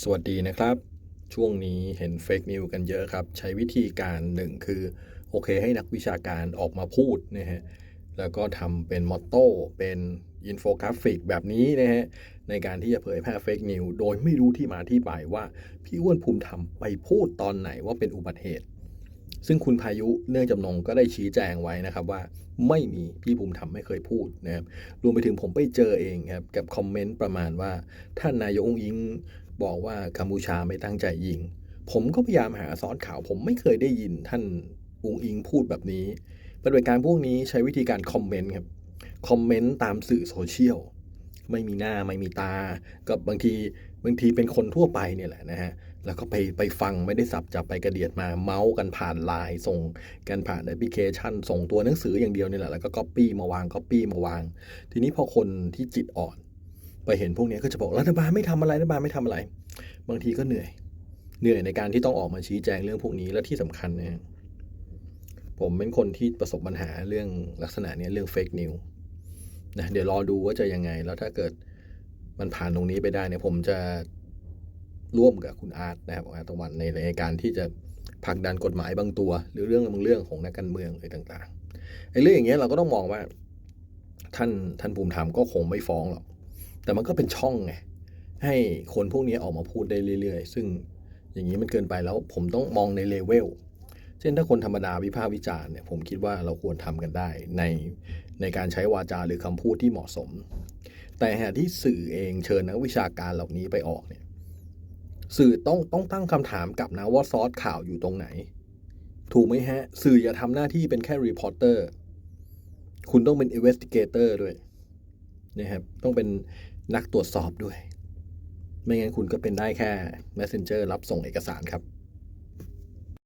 สวัสดีนะครับ ช่วงนี้เห็นเฟกนิวกันเยอะครับ ใช้วิธีการหนึ่งคือ โอเคให้นักวิชาการออกมาพูดนะฮะแล้วก็ทำเป็นมอตโต้เป็นอินโฟกราฟิกแบบนี้นะฮะในการที่จะเผยแพร่เฟกนิวโดยไม่รู้ที่มาที่ไปว่าพี่อ้วนภูมิธรรมไปพูดตอนไหนว่าเป็นอุบัติเหตุ ซึ่งคุณพายุเนื่องจำนงก็ได้ชี้แจงไว้นะครับว่าไม่มีพี่ภูมิธรรมไม่เคยพูดนะครับรวมไปถึงผมไปเจอเองครับกับคอมเมนต์ประมาณว่าท่านนายกองอิง บอกว่ากัมพูชาไม่ตั้งใจยิง ผมก็พยายามหาซอสข่าว ผมไม่เคยได้ยินท่านอุงอิงพูดแบบนี้ปฏิบัติการพวกนี้ใช้วิธีการคอมเมนต์ครับ คอมเมนต์ตามสื่อโซเชียล ไม่มีหน้าไม่มีตาก็บางทีบางทีเป็นคนทั่วไปเนี่ยแหละนะฮะ แล้วก็ไปไปฟังไม่ได้สับจับไปกระเดียดมาเมาส์กันผ่านไลน์ส่งกันผ่านแอปพลิเคชัน ส่งตัวหนังสืออย่างเดียวนี่แหละ แล้วก็ก๊อปปี้มาวางก๊อปปี้มาวาง ทีนี้พอคนที่จิตอ่อน ไปเห็นพวกนี้ก็จะบอกรัฐบาลไม่ทำอะไรรัฐบาลไม่ทำอะไร บางทีก็เหนื่อย เหนื่อยในการที่ต้องออกมาชี้แจงเรื่องพวกนี้และที่สำคัญเนี่ยผมเป็นคนที่ประสบปัญหาเรื่องลักษณะนี้เรื่องเฟกนิวนะเดี๋ยวรอดูว่าจะยังไง แล้วถ้าเกิดมันผ่านตรงนี้ไปได้เนี่ยผมจะร่วมกับคุณอาร์ตนะครับอาร์ตตะวันในในการที่จะผลักดันกฎหมายบางตัว หรือเรื่องบางเรื่องของนักการเมืองอะไรต่างๆไอ้เรื่องอย่างเงี้ยเราก็ต้องมองว่า ท่านท่านภูมิธรรมก็คงไม่ฟ้องหรอก แต่มันก็เป็นช่องไงให้คนพวกนี้ออกมาพูดได้เรื่อยๆ ซึ่งอย่างนี้มันเกินไปแล้วผมต้องมองในเลเวลเช่นถ้าคนธรรมดาวิพากษ์วิจารณ์เนี่ยผมคิดว่าเราควรทำกันได้ในในการใช้วาจาหรือคำพูดที่เหมาะสม แต่หากที่สื่อเองเชิญนักวิชาการเหล่านี้ไปออกเนี่ยสื่อต้องต้องตั้งคำถามกลับนะว่าซอสข่าวอยู่ตรงไหน ถูกไหมฮะ สื่ออย่าทำหน้าที่เป็นแค่รีพอร์เตอร์คุณต้องเป็น investigator ด้วย นะครับต้องเป็นนักตรวจสอบด้วย ไม่งั้นคุณก็เป็นได้แค่ messenger รับส่งเอกสารครับ